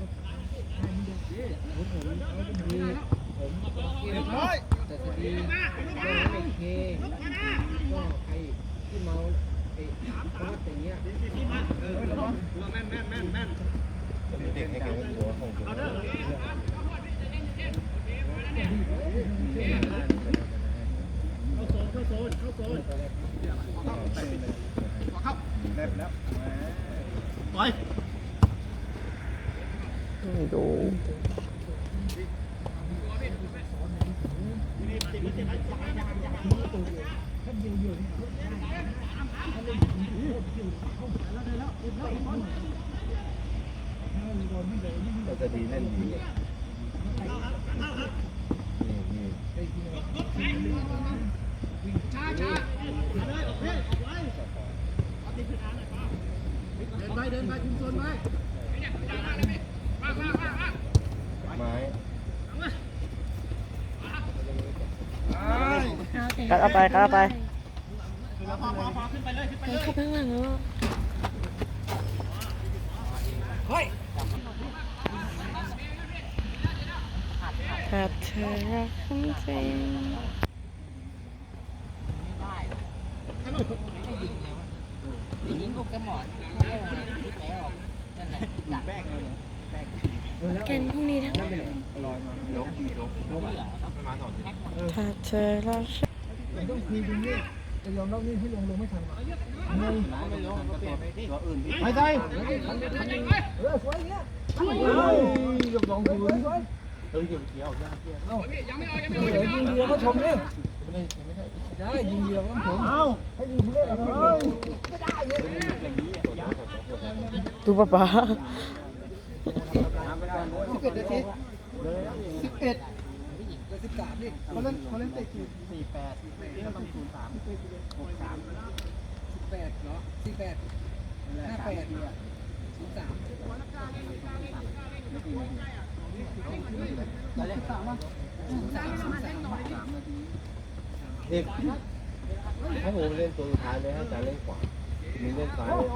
เขาจะมีผมแต่สดีก็โอเคก็ใครที่เมาไอ้เพราะว่าอย่างเงี้ยเออระวัง เด็กให้เก็บไว้ตัวของตัว ดู ก็จะดีแน่นดีนี่นี่ เดินไปเดินไปชุมชนไป ไม้ กัดเอาไปกัดเอาไปเดินเข้าไปข้างหลังแล้วถ้าเธอรักฉันจริงยิงลูกกระหมอนที่แผลออกนั่นแหละดักแกนพรุ่งนี้ทั้งถ้าเธอรักฉัน ต้องคุยตรงนี้จะยอมรับนี่ที่ลงลงไม่ทันหรอกเงยไม่ลงก็เปลี่ยนไปที่ตัวอื่นที่ไปใจเออสวยเงี้ยโอ้ยยกลองดูสวยเออเกี่ยวเกี่ยวย่าเกี่ยวเอ้าเดี๋ยวยิงเดียวก็ชมเนี่ยไม่ได้ไม่ได้ได้ยิงเดียวก็ชมเอ้าให้ยิงเล่นเอาเฮ้ยไม่ได้เนี่ยดูป๊าป๊าสิบเอ็ดนาทีสิบเอ็ด สิบสามนี่เขาเล่นเขาเล่นเตะกี่สี่แปดนี่ก็ต้องศูนย์สามหกสามสิบแปดเหรอสิบแปดห้าแปดสิบสามเล่นสามอะสามสามสามสามนาทีเอกให้ผมเล่นตัวสุดท้ายเลยให้จาเล่นขวามีเล่นซ้ายเลย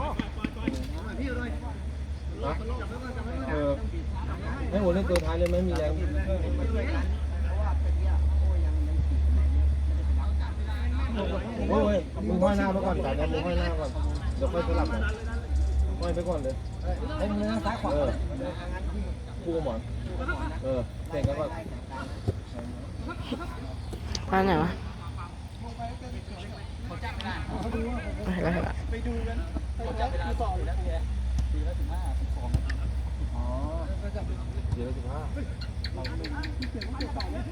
เออให้ผมเล่นตัวท้ายเลยไหมมีแรง โอ้ยมึงห้อยหน้าไปก่อนจ่ายนะมึงห้อยหน้าก่อนเดี๋ยวค่อยสลับกันห้อยไปก่อนเลยให้มือซ้ายขวาคู่หมอนเออเตะกันก่อนป้าไหนวะเห็นแล้วเห็นแล้วอ๋อเดี๋ยวสิบห้าโอ้ยเราที่อย่างพูดตรงๆนะเราเป็นผู้ชอบปล่อยที่จะของปล่ย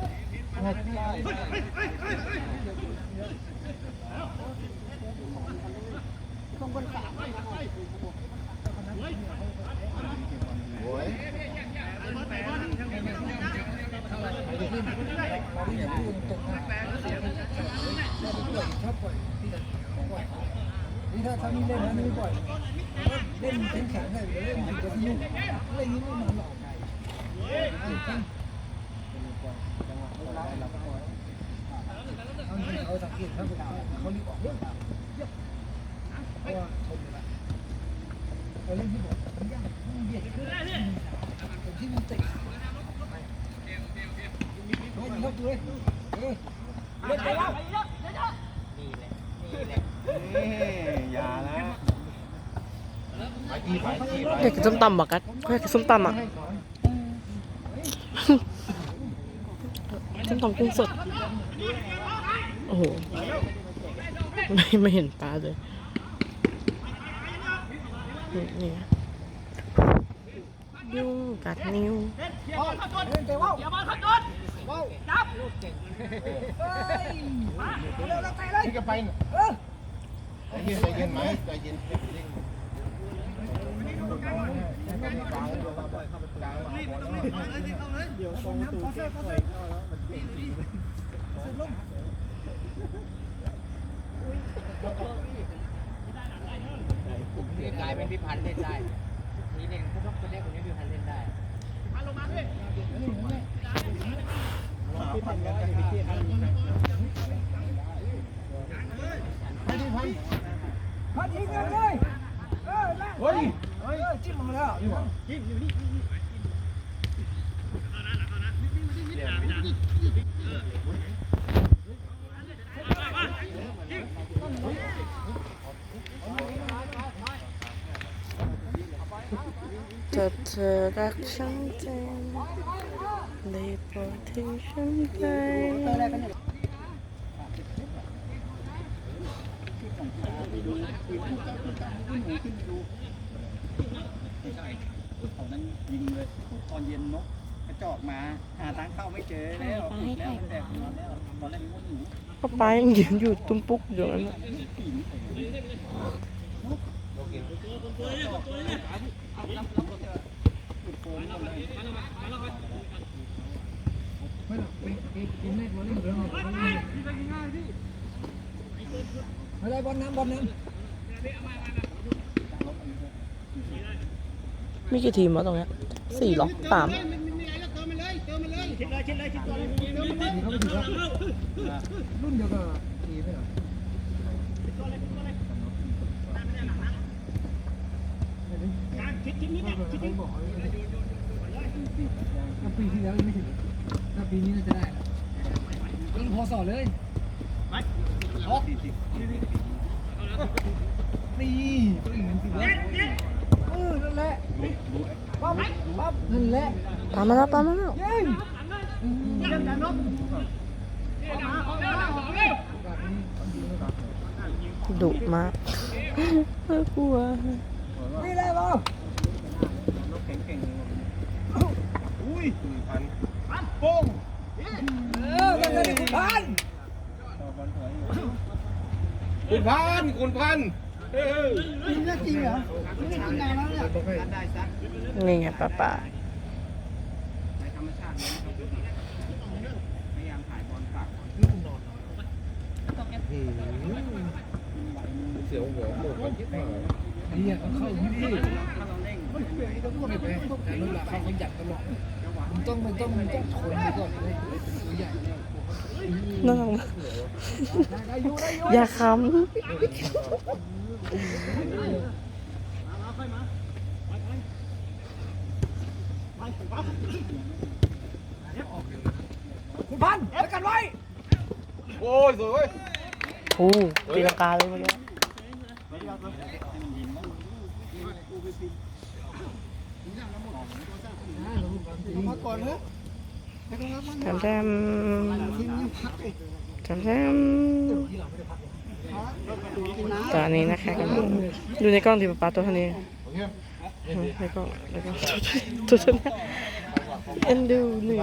นี่ถ้าถ้านี่เล่นนะนี่ไม่บ่อยเล่นแข็งแข็งเลยเล่นถึงจะสนุกเล่นนี้ไม่มันหรอก เขาสังเกตเขาเขารีบออกเรื่องเพราะว่าชมนะเขาเล่นที่บอกมันยากมันเบียดขึ้นที่มันติดโอ้ยยกเลยเอ้ยเล่นไปแล้วอย่านะไปที่ไปที่ไปอยากกินส้มตำบอกกัดอยากกินส้มตำอะ ส้มตำกุ้งสด โอ้โห ไม่ไม่เห็นปลาเลย นี่นี่งยุงกัดนิ้วเล่นไปว่าวอย่ามาขัดโดนว่าวจับเฮ้ยเร็วๆไปเลยที่จะไปน่ะเออใจเย็นใจเย็นไหมใจเย็ นี่กลายเป็นพิพันธ์เล่นได้นี่เล่นพวกคนเล็กคนนี้พิพันธ์เล่นได้พันลงมาด้วยพิพันธ์กันไปที่พันไปดิพันพันยิงกันเลยเฮ้ยเฮ้ยจิ้มมาแล้วจิ้มอยู่นี่ะจะเธอรักฉันจริงได้โปรดทิ้งฉันไปยิงเลยตอนเย็นนกกระจอกมา หาทางเข้าไม่เจอแล้วปิดแล้วแดดนอนแล้วตอนแรกมันหนูป้าป้ายังยืนอยู่ตุ้มปุ๊กอยู่นั่นน่ะไม่หรอกไปไปกินแม่บอลนี่เดี๋ยวเอะไรบอลน้ำบอลน้ำมีกี่ทีมวะตรงเนี้ยสี่หรอสามนี่เขาไปถือว่ารุ่นเดียวกับทีไม่เหรอเขาบอกถ้า ปีที่แล้วยังไม่ถึงถ้าปีนี้น่าจะได้ยิงพอสอดเลยไปออกตีตัวอื่นสิวะเออนั่นแหละปั๊บปั๊บนั่นแหละตามมาแล้วตามมาแล้วยิงดุมากน่ากลัว พันคุณพันจริงเรือจริงเหรอไม่ได้งนานแล้วเนี่ยนี่ไงป้าป้าเสียวหัวหมดกันเนี่ยเข้าที่ไม่แพ้แต่รุ่นหลังเเขายัดตลอมัต้องมันต้องมันต้องคนมันใหญ่ น่ารักมากได้อยู่ได้อยู่อย่าขคุณพันแล้วกันไว้ โอ้ยสวยเว้ยำโอ้ตีลังกาเลยเมื่อกี้มาก่อนเถอะแถมแถม จ้าตอนนี้นะคะกำลังดูในกล้องดีป้าตัวท่านี้ในกล้องในกล้องตัวเท่านี้เอ็นดูหนึ่ง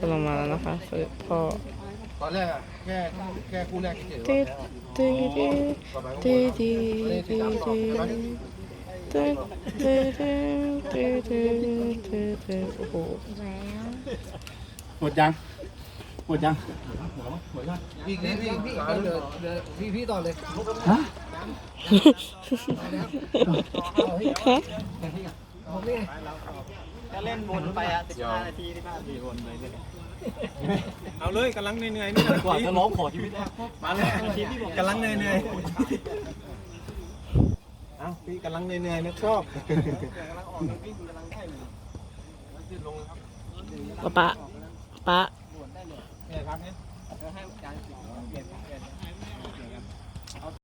กำลังมาแล้วนะคะพ่อตอนแรกแค่แค่คู่แรกเฉยๆตีดีตีดีตีดีตึ๊ดตึ๊ดตึ๊ดตึ๊ดตึ๊ดโอ้โห หมดยังหมดยังพี่พี่พี่พี่เดี๋ยวเดี๋ยวพี่พี่ต่อเลยฮะเอาพี่ก็เล่นวนไปอะ15นาที15นาทีวนไปเลยเอาเลยกำลังเหนื่อยๆนี่กว่าจะร้องขอชีวิตได้มาเลยทีที่บอกกำลังเหนื่อยๆเอ้าพี่กำลังเหนื่อยๆนะชอบป้า ป๊าดได้เลยเนี่ยครับเนี่ยเะให้อารเปลี่ยน